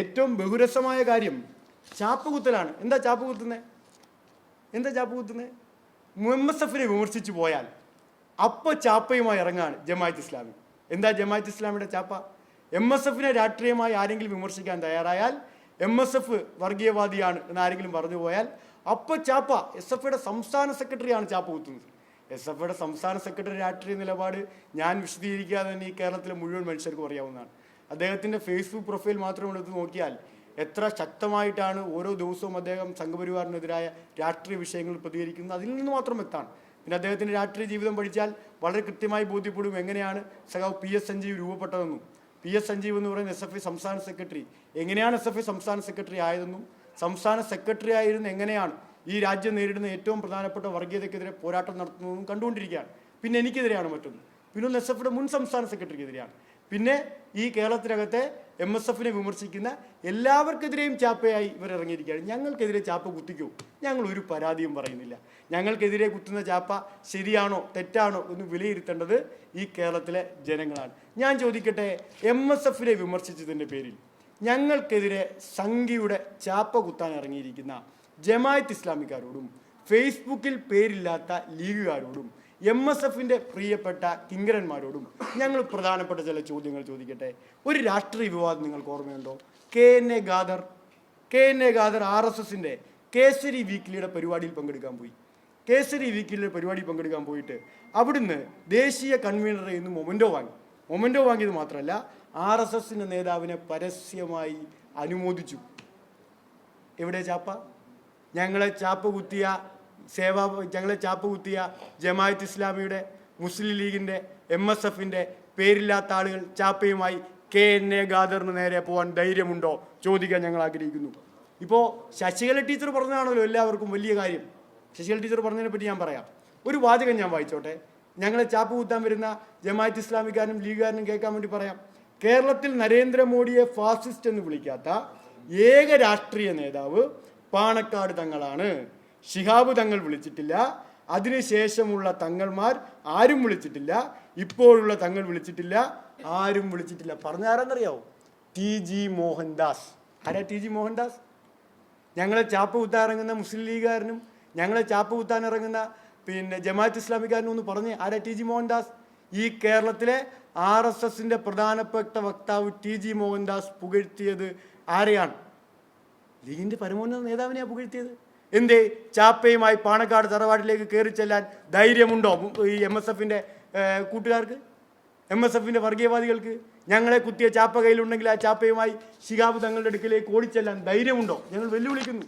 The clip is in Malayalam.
ഏറ്റവും ബഹുരസമായ കാര്യം ചാപ്പ് കുത്തലാണ് എന്താ ചാപ്പ് കുത്തുന്നത് എന്താ ചാപ്പ് കുത്തുന്നത് എം വിമർശിച്ചു പോയാൽ അപ്പോൾ ചാപ്പയുമായി ഇറങ്ങാണ് ജമാഅത്ത് ഇസ്ലാമി. എന്താ ജമാഅത്ത് ഇസ്ലാമിയുടെ ചാപ്പ? എം എസ് എഫിനെ രാഷ്ട്രീയമായി ആരെങ്കിലും വിമർശിക്കാൻ തയ്യാറായാൽ എം എസ് എഫ് വർഗീയവാദിയാണ് എന്ന് ആരെങ്കിലും പറഞ്ഞു പോയാൽ അപ്പോൾ ചാപ്പ എസ് എഫ് സംസ്ഥാന സെക്രട്ടറിയാണ് ചാപ്പ കുത്തുന്നത് എസ് എഫ് സംസ്ഥാന സെക്രട്ടറി രാഷ്ട്രീയ നിലപാട് ഞാൻ വിശദീകരിക്കാതെ തന്നെ ഈ കേരളത്തിലെ മുഴുവൻ മനുഷ്യർക്കും അറിയാവുന്നതാണ്. അദ്ദേഹത്തിന്റെ ഫേസ്ബുക്ക് പ്രൊഫൈൽ മാത്രം എടുത്ത് നോക്കിയാൽ എത്ര ശക്തമായിട്ടാണ് ഓരോ ദിവസവും അദ്ദേഹം സംഘപരിവാറിനെതിരായ രാഷ്ട്രീയ വിഷയങ്ങളിൽ പ്രതികരിക്കുന്നത്. അതിൽ നിന്ന് മാത്രം വ്യക്തമാണ്. പിന്നെ അദ്ദേഹത്തിന്റെ രാഷ്ട്രീയ ജീവിതം പഠിച്ചാൽ വളരെ കൃത്യമായി ബോധ്യപ്പെടും എങ്ങനെയാണ് സഖാവ് പി എസ് സഞ്ജീവ് രൂപപ്പെട്ടതെന്നും പി എസ് സഞ്ജീവ് എന്ന് പറയുന്ന എസ് എഫ് ഐ സംസ്ഥാന സെക്രട്ടറി എങ്ങനെയാണ് എസ് എഫ് ഐ സംസ്ഥാന സെക്രട്ടറി ആയതെന്നും സംസ്ഥാന സെക്രട്ടറി ആയിരുന്ന എങ്ങനെയാണ് ഈ രാജ്യം നേരിടുന്ന ഏറ്റവും പ്രധാനപ്പെട്ട വർഗീയതയ്ക്കെതിരെ പോരാട്ടം നടത്തുന്നതും കണ്ടുകൊണ്ടിരിക്കുകയാണ്. പിന്നെ എനിക്കെതിരെയാണ് മറ്റൊന്ന്. പിന്നെ ഒന്ന് എസ് എഫിയുടെ മുൻ സംസ്ഥാന സെക്രട്ടറിക്കെതിരെയാണ് പിന്നെ ഈ കേരളത്തിനകത്തെ എം എസ് എഫിനെ വിമർശിക്കുന്ന എല്ലാവർക്കെതിരെയും ചാപ്പയായി ഇവർ ഇറങ്ങിയിരിക്കുകയാണ് ഞങ്ങൾക്കെതിരെ ചാപ്പ കുത്തിക്കൂ. ഞങ്ങൾ ഒരു പരാതിയും പറയുന്നില്ല. ഞങ്ങൾക്കെതിരെ കുത്തുന്ന ചാപ്പ ശരിയാണോ തെറ്റാണോ എന്ന് വിലയിരുത്തേണ്ടത് ഈ കേരളത്തിലെ ജനങ്ങളാണ്. ഞാൻ ചോദിക്കട്ടെ എം എസ് എഫിനെ വിമർശിച്ചതിന്റെ പേരിൽ ഞങ്ങൾക്കെതിരെ സംഘിയുടെ ചാപ്പ കുത്താൻ ഇറങ്ങിയിരിക്കുന്ന ജമായത്ത് ഇസ്ലാമിക്കാരോടും ഫേസ്ബുക്കിൽ പേരില്ലാത്ത ലീഗുകാരോടും എം എസ് എഫിന്റെ പ്രിയപ്പെട്ട കിങ്കരന്മാരോടും ഞങ്ങൾ പ്രധാനപ്പെട്ട ചില ചോദ്യങ്ങൾ ചോദിക്കട്ടെ. ഒരു രാഷ്ട്രീയ വിവാദം നിങ്ങൾക്ക് ഓർമ്മയുണ്ടോ? K N A Khader K N A Khader R S എസിന്റെ കേസരി വീക്കിലിയുടെ പരിപാടിയിൽ പങ്കെടുക്കാൻ പോയി. കേസരി വീക്കിലിയുടെ പരിപാടിയിൽ പങ്കെടുക്കാൻ പോയിട്ട് അവിടുന്ന് ദേശീയ കൺവീനറിൽ നിന്ന് മൊമെന്റോ വാങ്ങി. മൊമെന്റോ വാങ്ങിയത് മാത്രമല്ല ആർ എസ് എസിന്റെ നേതാവിനെ പരസ്യമായി അനുമോദിച്ചു. എവിടെ ചാപ്പ? ഞങ്ങളെ ചാപ്പ കുത്തിയ സേവാ ഞങ്ങളെ ചാപ്പ് കുത്തിയ ജമായത്ത് ഇസ്ലാമിയുടെ മുസ്ലിം ലീഗിന്റെ എം എസ് എഫിന്റെ പേരില്ലാത്ത ആളുകൾ ചാപ്പയുമായി കെ എൻ എ ഖാദറിന് നേരെ പോകാൻ ധൈര്യമുണ്ടോ? ചോദിക്കാൻ ഞങ്ങൾ ആഗ്രഹിക്കുന്നു. ഇപ്പോൾ ശശികല ടീച്ചർ പറഞ്ഞതാണല്ലോ എല്ലാവർക്കും വലിയ കാര്യം. ശശികല ടീച്ചർ പറഞ്ഞതിനെ പറ്റി ഞാൻ പറയാം. ഒരു വാചകം ഞാൻ വായിച്ചോട്ടെ. ഞങ്ങളെ ചാപ്പ് കുത്താൻ വരുന്ന ജമായത്ത് ഇസ്ലാമിക്കാരനും ലീഗുകാരനും കേൾക്കാൻ വേണ്ടി പറയാം. കേരളത്തിൽ നരേന്ദ്രമോദിയെ ഫാസിസ്റ്റ് എന്ന് വിളിക്കാത്ത ഏക രാഷ്ട്രീയ നേതാവ് പാണക്കാട് തങ്ങളാണ്. ഷിഹാബ് തങ്ങൾ വിളിച്ചിട്ടില്ല. അതിനുശേഷമുള്ള തങ്ങൾമാർ ആരും വിളിച്ചിട്ടില്ല. ഇപ്പോഴുള്ള തങ്ങൾ വിളിച്ചിട്ടില്ല. ആരും വിളിച്ചിട്ടില്ല. പറഞ്ഞ ആരാന്നറിയാവോ? T G Mohandas. ആരാ ടി ജി മോഹൻദാസ്? ഞങ്ങളെ ചാപ്പ് കുത്താൻ ഇറങ്ങുന്ന മുസ്ലിം ലീഗുകാരനും ഞങ്ങളെ ചാപ്പ് കുത്താൻ ഇറങ്ങുന്ന പിന്നെ ജമാഅത്ത് ഇസ്ലാമിക്കാരനും ഒന്ന് പറഞ്ഞ്. ആരാ ടി ജി മോഹൻദാസ്? ഈ കേരളത്തിലെ ആർ എസ് എസിന്റെ പ്രധാനപ്പെട്ട വക്താവ് ടി ജി മോഹൻദാസ് പുകഴ്ത്തിയത് ആരെയാണ്? ലീഗിന്റെ പരമോന്നത നേതാവിനെയാണ് പുകഴ്ത്തിയത്. എന്തേ? ചാപ്പയുമായി പാണക്കാട് തറവാട്ടിലേക്ക് കയറി ചെല്ലാൻ ധൈര്യമുണ്ടോ ഈ എം എസ് എഫിന്റെ കൂട്ടുകാർക്ക്? എം എസ് എഫിന്റെ വർഗീയവാദികൾക്ക്? ഞങ്ങളെ കുത്തിയ ചാപ്പ കയ്യിലുണ്ടെങ്കിൽ ആ ചാപ്പയുമായി ശിഹാബ് തങ്ങളുടെ അടുക്കിലേക്ക് ഓടിച്ചെല്ലാൻ ധൈര്യമുണ്ടോ? ഞങ്ങൾ വെല്ലുവിളിക്കുന്നു.